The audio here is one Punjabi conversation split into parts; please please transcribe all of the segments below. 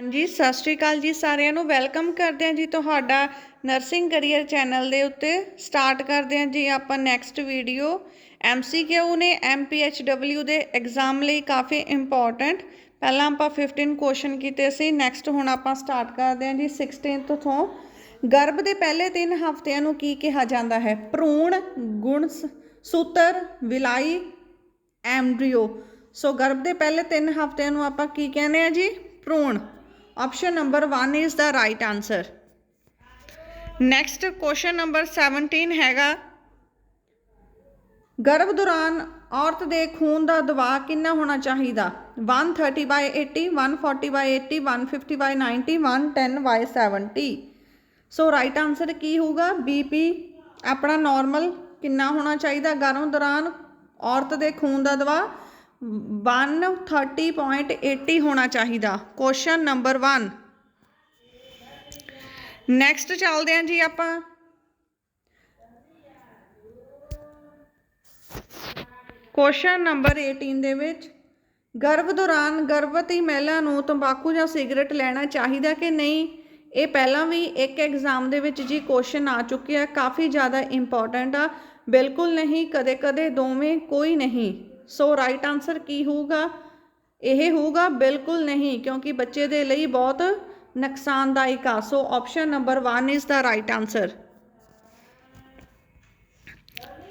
ਹਾਂਜੀ, ਸਤਿ ਸ਼੍ਰੀ ਅਕਾਲ ਜੀ ਸਾਰਿਆਂ ਨੂੰ। ਵੈਲਕਮ ਕਰਦੇ ਹਾਂ ਜੀ ਤੁਹਾਡਾ ਨਰਸਿੰਗ ਕੈਰੀਅਰ ਚੈਨਲ ਦੇ ਉੱਤੇ। ਸਟਾਰਟ ਕਰਦੇ ਹਾਂ ਜੀ ਆਪਾਂ ਨੈਕਸਟ ਵੀਡੀਓ। MCQ ਨੇ MPHW ਦੇ ਐਗਜ਼ਾਮ ਲਈ ਕਾਫੀ ਇੰਪੋਰਟੈਂਟ। ਪਹਿਲਾਂ ਆਪਾਂ 15 ਕੁਐਸਚਨ ਕੀਤੇ ਸੀ ਨੈਕਸਟ ਹੁਣ ਆਪਾਂ ਸਟਾਰਟ ਕਰਦੇ ਹਾਂ ਜੀ 16th ਤੋਂ। ਗਰਭ ਦੇ ਪਹਿਲੇ 3 ਹਫ਼ਤਿਆਂ ਨੂੰ ਕੀ ਕਿਹਾ ਜਾਂਦਾ ਹੈ? ਭਰੂਣ, ਗੁਣ ਸੂਤਰ, ਵਿਲਾਈ ਐਮਬ੍ਰੀਓ ਸੋ ਗਰਭ ਦੇ ਪਹਿਲੇ 3 ਹਫ਼ਤਿਆਂ ਨੂੰ ਆਪਾਂ ਕੀ ਕਹਿੰਦੇ ਆ ਜੀ? ਭਰੂਣ। Option number 1 is the right answer next question number 17 ਹੈਗਾ, ਗਰਭ ਦੌਰਾਨ ਔਰਤ ਦੇ ਖੂਨ ਦਾ ਦਬਾਅ ਕਿੰਨਾ ਹੋਣਾ ਚਾਹੀਦਾ? 130 ਬਾਈ 80 140 ਬਾਈ 80 150 ਬਾਈ 90 110 ਬਾਈ 70 ਸੋ ਰਾਈਟ ਆਨਸਰ ਕੀ ਹੋਊਗਾ? ਬੀਪੀ ਆਪਣਾ ਨਾਰਮਲ ਕਿੰਨਾ ਹੋਣਾ ਚਾਹੀਦਾ? ਗਰਭ ਦੌਰਾਨ ਔਰਤ ਦੇ ਖੂਨ ਦਾ ਦਬਾਅ 130.80 ਹੋਣਾ ਚਾਹੀਦਾ। ਕੁਐਸਚਨ ਨੰਬਰ 1 ਨੈਕਸਟ ਚੱਲਦੇ ਹਾਂ ਜੀ ਆਪਾਂ। ਕੁਐਸਚਨ ਨੰਬਰ 18 ਦੇ ਵਿੱਚ। ਗਰਭ ਦੌਰਾਨ ਗਰਭਵਤੀ ਮਹਿਲਾ ਨੂੰ ਤੰਬਾਕੂ ਜਾਂ ਸਿਗਰਟ ਲੈਣਾ ਚਾਹੀਦਾ ਕਿ ਨਹੀਂ? ਇਹ ਪਹਿਲਾਂ ਵੀ ਇੱਕ ਐਗਜ਼ਾਮ ਦੇ ਵਿੱਚ ਜੀ ਕੁਐਸਚਨ ਆ ਚੁੱਕਿਆ। ਕਾਫੀ ਜ਼ਿਆਦਾ ਇੰਪੋਰਟੈਂਟ ਆ। ਬਿਲਕੁਲ ਨਹੀਂ ਕਦੇ ਕਦੇ ਦੋਵੇਂ ਕੋਈ ਨਹੀਂ। ਸੋ ਰਾਈਟ ਆਨਸਰ ਕੀ ਹੋਊਗਾ? ਇਹ ਹੋਊਗਾ ਬਿਲਕੁਲ ਨਹੀਂ, ਕਿਉਂਕਿ ਬੱਚੇ ਦੇ ਲਈ ਬਹੁਤ ਨੁਕਸਾਨਦਾਇਕ ਆ। So option number 1 is the right answer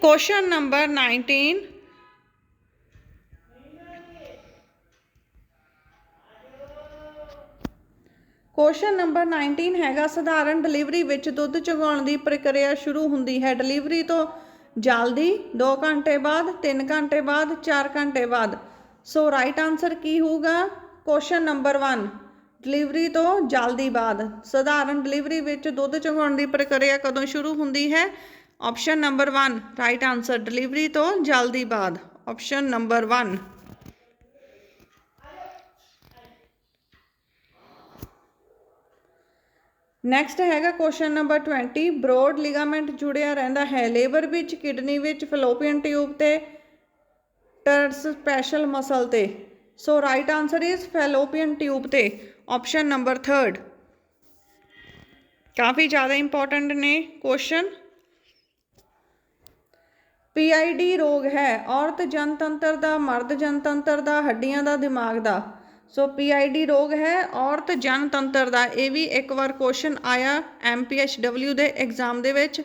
question number 19 question number 19 ਹੈਗਾ ਸਧਾਰਨ ਡਿਲੀਵਰੀ ਵਿੱਚ ਦੁੱਧ ਚੁਗਾਉਣ ਦੀ ਪ੍ਰਕਿਰਿਆ ਸ਼ੁਰੂ ਹੁੰਦੀ ਹੈ। ਡਿਲੀਵਰੀ ਤੋਂ ਜਲਦੀ 2 ਘੰਟੇ ਬਾਅਦ 3 ਘੰਟੇ ਬਾਅਦ 4 ਘੰਟੇ ਬਾਅਦ। ਸੋ ਰਾਈਟ ਆਨਸਰ ਕੀ ਹੋਊਗਾ? ਕੁਐਸਚਨ ਨੰਬਰ 1 ਡਿਲੀਵਰੀ ਤੋਂ ਜਲਦੀ ਬਾਅਦ। ਸਧਾਰਨ ਡਿਲੀਵਰੀ ਵਿੱਚ ਦੁੱਧ ਚੁਗਾਉਣ ਦੀ ਪ੍ਰਕਿਰਿਆ ਕਦੋਂ ਸ਼ੁਰੂ ਹੁੰਦੀ ਹੈ? Option number 1 right answer delivery ਤੋਂ ਜਲਦੀ ਬਾਅਦ। ਆਪਸ਼ਨ ਨੰਬਰ 1 ਨੈਕਸਟ ਹੈਗਾ ਕੁਐਸਚਨ ਨੰਬਰ 20 ਬ੍ਰੋਡ ਲਿਗਾਮੈਂਟ ਜੁੜਿਆ ਰਹਿੰਦਾ ਹੈ। ਲੇਬਰ ਵਿੱਚ ਕਿਡਨੀ ਵਿੱਚ ਫਲੋਪੀਅਨ ਟਿਊਬ ਤੇ ਟਰਸ ਸਪੈਸ਼ਲ ਮਸਲ ਤੇ। So right answer is fallopian tube ਤੇ। ਆਪਸ਼ਨ ਨੰਬਰ 3 ਕਾਫੀ ਜ਼ਿਆਦਾ ਇੰਪੋਰਟੈਂਟ ਨੇ ਕੁਐਸਚਨ ਪੀਆਈਡੀ ਰੋਗ ਹੈ। ਔਰਤ ਜਨਤੰਤਰ ਦਾ, ਮਰਦ ਜਨਤੰਤਰ ਦਾ, ਹੱਡੀਆਂ ਦਾ, ਦਿਮਾਗ ਦਾ। ਸੋ ਪੀਆਈਡੀ ਰੋਗ ਹੈ, ਔਰਤ ਜਨਤੰਤਰ ਦਾ। ਇਹ ਵੀ ਇੱਕ ਵਾਰ ਕੁਐਸਚਨ ਆਇਆ ਐਮਪੀਐਚਡਬਲਿਊ ਦੇ ਐਗਜ਼ਾਮ ਦੇ ਵਿੱਚ।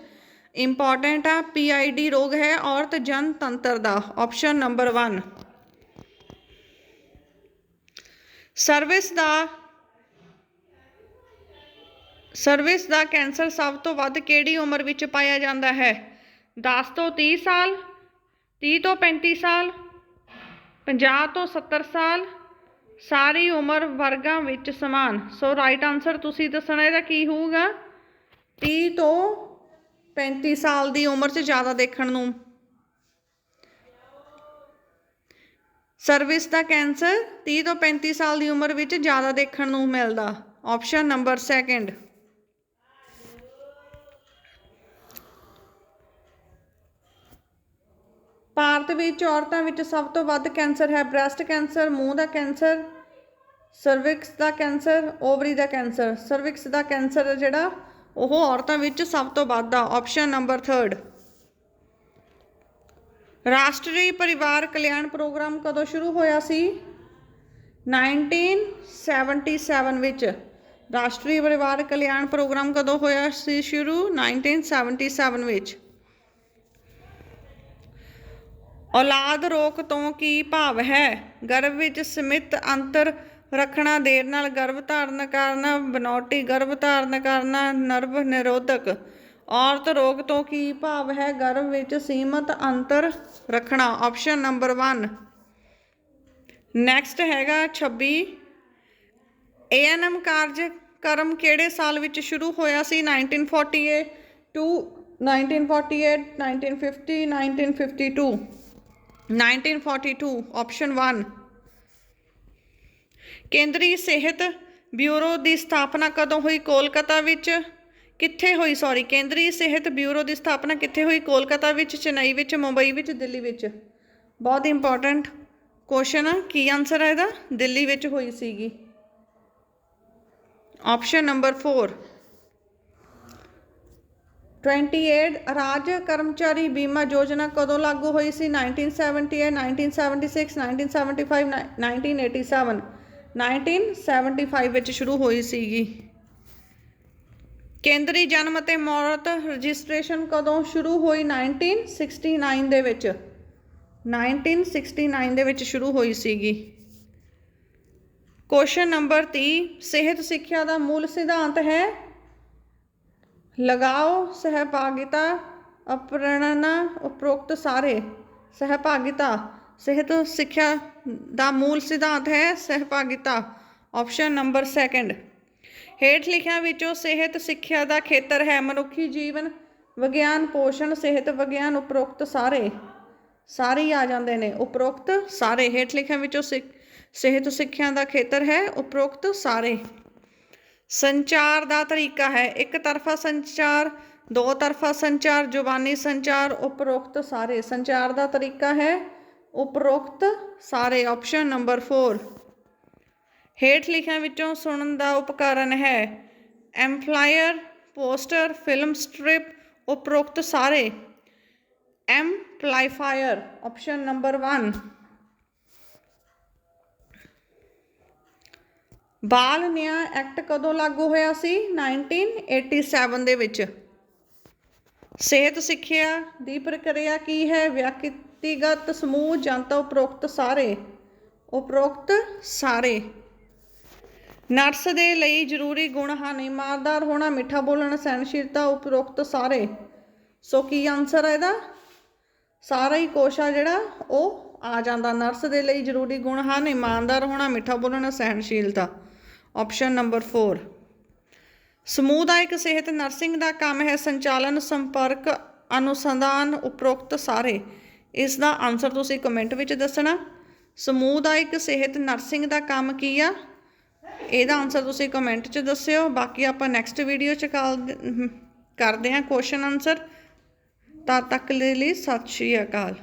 ਇੰਪੋਰਟੈਂਟ ਆ ਪੀਆਈਡੀ ਰੋਗ ਹੈ, ਔਰਤ ਜਨਤੰਤਰ ਦਾ। ਆਪਸ਼ਨ ਨੰਬਰ 1 ਸਰਵਿਸ ਦਾ ਸਰਵਿਸ ਦਾ ਕੈਂਸਰ ਸਭ ਤੋਂ ਵੱਧ ਕਿਹੜੀ ਉਮਰ ਵਿੱਚ ਪਾਇਆ ਜਾਂਦਾ ਹੈ? 10 ਤੋਂ 30 ਸਾਲ 30 ਤੋਂ 35 ਸਾਲ 50 ਤੋਂ 70 ਸਾਲ ਸਾਰੀ ਉਮਰ ਵਰਗਾਂ ਵਿੱਚ ਸਮਾਨ। ਸੋ ਰਾਈਟ ਆਨਸਰ ਤੁਸੀਂ ਦੱਸਣਾ, ਇਹਦਾ ਕੀ ਹੋਊਗਾ? 30 ਤੋਂ 35 ਸਾਲ ਦੀ ਉਮਰ 'ਚ ਜ਼ਿਆਦਾ ਦੇਖਣ ਨੂੰ। ਸਰਵਿਸ ਦਾ ਕੈਂਸਰ 30 ਤੋਂ 35 ਸਾਲ ਦੀ ਉਮਰ ਵਿੱਚ ਜ਼ਿਆਦਾ ਦੇਖਣ ਨੂੰ ਮਿਲਦਾ। ਆਪਸ਼ਨ ਨੰਬਰ 2 ਭਾਰਤ ਵਿੱਚ ਔਰਤਾਂ ਵਿੱਚ ਸਭ ਤੋਂ ਵੱਧ ਕੈਂਸਰ ਹੈ। ਬ੍ਰੈਸਟ ਕੈਂਸਰ, ਮੂੰਹ ਦਾ ਕੈਂਸਰ, ਸਰਵਿਕਸ ਦਾ ਕੈਂਸਰ, ਓਵਰੀ ਦਾ ਕੈਂਸਰ। ਸਰਵਿਕਸ ਦਾ ਕੈਂਸਰ ਜਿਹੜਾ, ਉਹ ਔਰਤਾਂ ਵਿੱਚ ਸਭ ਤੋਂ ਵੱਧ ਆ। ਆਪਸ਼ਨ ਨੰਬਰ 3 ਰਾਸ਼ਟਰੀ ਪਰਿਵਾਰ ਕਲਿਆਣ ਪ੍ਰੋਗਰਾਮ ਕਦੋਂ ਸ਼ੁਰੂ ਹੋਇਆ ਸੀ? 1977 ਵਿੱਚ। ਰਾਸ਼ਟਰੀ ਪਰਿਵਾਰ ਕਲਿਆਣ ਪ੍ਰੋਗਰਾਮ ਕਦੋਂ ਹੋਇਆ ਸੀ ਸ਼ੁਰੂ? 1977 ਵਿੱਚ। ਔਲਾਦ ਰੋਕ ਤੋਂ ਕੀ ਭਾਵ ਹੈ? ਗਰਭ ਵਿੱਚ ਸਮਿਤ ਅੰਤਰ ਰੱਖਣਾ ਦੇਰ ਨਾਲ ਗਰਭ ਧਾਰਨ ਕਰਨਾ, ਬਨੌਟੀ ਗਰਭ ਧਾਰਨ ਕਰਨਾ, ਨਰਵ ਨਿਰੋਧਕ। ਔਰਤ ਰੋਗ ਤੋਂ ਕੀ ਭਾਵ ਹੈ? ਗਰਭ ਵਿੱਚ ਸੀਮਤ ਅੰਤਰ ਰੱਖਣਾ ਆਪਸ਼ਨ ਨੰਬਰ 1 ਨੈਕਸਟ ਹੈਗਾ 26 ਏਐਨਐਮ ਕਾਰਜਕ੍ਰਮ ਕਿਹੜੇ ਸਾਲ ਵਿੱਚ ਸ਼ੁਰੂ ਹੋਇਆ ਸੀ? 1948 ਟੂ 1948 1950 1952 1942 ਆਪਸ਼ਨ 1 ਕੇਂਦਰੀ ਸਿਹਤ ਬਿਊਰੋ ਦੀ ਸਥਾਪਨਾ ਕਦੋਂ ਹੋਈ? ਕੋਲਕਾਤਾ ਵਿੱਚ ਕਿੱਥੇ ਹੋਈ? ਸੌਰੀ ਕੇਂਦਰੀ ਸਿਹਤ ਬਿਊਰੋ ਦੀ ਸਥਾਪਨਾ ਕਿੱਥੇ ਹੋਈ? ਕੋਲਕਾਤਾ ਵਿੱਚ, ਚੇਨਈ ਵਿੱਚ, ਮੁੰਬਈ ਵਿੱਚ, ਦਿੱਲੀ ਵਿੱਚ? ਬਹੁਤ ਇੰਪੋਰਟੈਂਟ ਕੁਐਸਚਨ ਆ। ਕੀ ਆਨਸਰ ਹੈ ਇਹਦਾ? ਦਿੱਲੀ ਵਿੱਚ ਹੋਈ ਸੀਗੀ। ਆਪਸ਼ਨ ਨੰਬਰ 4 28 ਰਾਜ ਕਰਮਚਾਰੀ ਬੀਮਾ ਯੋਜਨਾ ਕਦੋਂ ਲਾਗੂ ਹੋਈ ਸੀ? 1978 1976 1975 1987 1975 ਵਿੱਚ ਸ਼ੁਰੂ ਹੋਈ ਸੀਗੀ। ਕੇਂਦਰੀ ਜਨਮ ਅਤੇ ਮੌਤ ਰਜਿਸਟ੍ਰੇਸ਼ਨ ਕਦੋਂ ਸ਼ੁਰੂ ਹੋਈ? 1969 ਦੇ ਵਿੱਚ। 1969 ਦੇ ਵਿੱਚ ਸ਼ੁਰੂ ਹੋਈ ਸੀਗੀ। ਕੁਐਸਚਨ ਨੰਬਰ 30 ਸਿਹਤ ਸਿੱਖਿਆ ਦਾ ਮੂਲ ਸਿਧਾਂਤ ਹੈ ਲਗਾਓ ਸਹਿਭਾਗਿਤਾ ਅਪ੍ਰੇਰਣਾ ਉਪਰੋਕਤ ਸਾਰੇ ਸਹਿਭਾਗਿਤਾ ਸਿਹਤ ਸਿੱਖਿਆ ਦਾ ਮੂਲ ਸਿਧਾਂਤ ਹੈ ਸਹਿਭਾਗਿਤਾ ਆਪਸ਼ਨ ਨੰਬਰ 2 ਹੇਠ ਲਿਖਿਆਂ ਵਿੱਚੋਂ ਸਿਹਤ ਸਿੱਖਿਆ ਦਾ ਖੇਤਰ ਹੈ ਮਨੁੱਖੀ ਜੀਵਨ ਵਿਗਿਆਨ ਪੋਸ਼ਣ ਸਿਹਤ ਵਿਗਿਆਨ ਉਪਰੋਕਤ ਸਾਰੇ ਸਾਰੇ ਹੀ ਆ ਜਾਂਦੇ ਨੇ ਉਪਰੋਕਤ ਸਾਰੇ ਹੇਠ ਲਿਖਿਆਂ ਵਿੱਚੋਂ ਸਿ- ਸਿਹਤ ਸਿੱਖਿਆ ਦਾ ਖੇਤਰ ਹੈ ਉਪਰੋਕਤ ਸਾਰੇ ਸੰਚਾਰ ਦਾ ਤਰੀਕਾ ਹੈ। ਇੱਕ ਤਰਫਾ ਸੰਚਾਰ, ਦੋ ਤਰਫਾ ਸੰਚਾਰ, ਜ਼ੁਬਾਨੀ ਸੰਚਾਰ, ਉਪਰੋਕਤ ਸਾਰੇ। ਸੰਚਾਰ ਦਾ ਤਰੀਕਾ ਹੈ। ਉਪਰੋਕਤ ਸਾਰੇ ਆਪਸ਼ਨ ਨੰਬਰ 4 ਹੇਠ ਲਿਖਿਆਂ ਵਿੱਚੋਂ ਸੁਣਨ ਦਾ ਉਪਕਰਨ ਹੈ। ਐਮਫਲਾਇਰ ਪੋਸਟਰ, ਫਿਲਮ ਸਟ੍ਰਿਪ, ਉਪਰੋਕਤ ਸਾਰੇ। ਐਮਪਲਾਈਫਾਇਰ, ਆਪਸ਼ਨ ਨੰਬਰ 1 ਬਾਲ ਨਿਆਂ ਐਕਟ ਕਦੋਂ ਲਾਗੂ ਹੋਇਆ ਸੀ? 1987 ਦੇ ਵਿੱਚ। ਸਿਹਤ ਸਿੱਖਿਆ ਦੀ ਪ੍ਰਕਿਰਿਆ ਕੀ ਹੈ? ਵਿਅਕਤੀਗਤ ਸਮੂਹ ਜਨਤਾ ਉਪਰੋਕਤ ਸਾਰੇ? ਉਪਰੋਕਤ ਸਾਰੇ। ਨਰਸ ਦੇ ਲਈ ਜ਼ਰੂਰੀ ਗੁਣ ਹਨ, ਇਮਾਨਦਾਰ ਹੋਣਾ, ਮਿੱਠਾ ਬੋਲਣਾ, ਸਹਿਣਸ਼ੀਲਤਾ, ਉਪਰੋਕਤ ਸਾਰੇ। ਸੋ ਕੀ ਆਨਸਰ ਹੈ ਇਹਦਾ? ਸਾਰਾ ਹੀ ਕੋਸ਼ਾ ਜਿਹੜਾ, ਉਹ ਆ ਜਾਂਦਾ। ਨਰਸ ਦੇ ਲਈ ਜ਼ਰੂਰੀ ਗੁਣ ਹਨ, ਇਮਾਨਦਾਰ ਹੋਣਾ, ਮਿੱਠਾ ਬੋਲਣਾ, ਸਹਿਣਸ਼ੀਲਤਾ। ਆਪਸ਼ਨ ਨੰਬਰ 4 ਸਮੂਦਾਇਕ ਸਿਹਤ ਨਰਸਿੰਗ ਦਾ ਕੰਮ ਹੈ ਸੰਚਾਲਨ, ਸੰਪਰਕ, ਅਨੁਸੰਧਾਨ ਉਪਰੋਕਤ ਸਾਰੇ। ਇਸ ਦਾ ਆਨਸਰ ਤੁਸੀਂ ਕਮੈਂਟ ਵਿੱਚ ਦੱਸਣਾ। ਸਮੂਦਾਇਕ ਸਿਹਤ ਨਰਸਿੰਗ ਦਾ ਕੰਮ ਕੀ ਆ? ਇਹਦਾ ਆਨਸਰ ਤੁਸੀਂ ਕਮੈਂਟ 'ਚ ਦੱਸਿਓ। ਬਾਕੀ ਆਪਾਂ ਨੈਕਸਟ ਵੀਡੀਓ 'ਚ ਕਾਲ ਕਰਦੇ ਹਾਂ ਕੁਐਸਚਨ ਆਨਸਰ ਤਦ ਤੱਕ ਲਈ ਸਤਿ ਸ਼੍ਰੀ ਅਕਾਲ।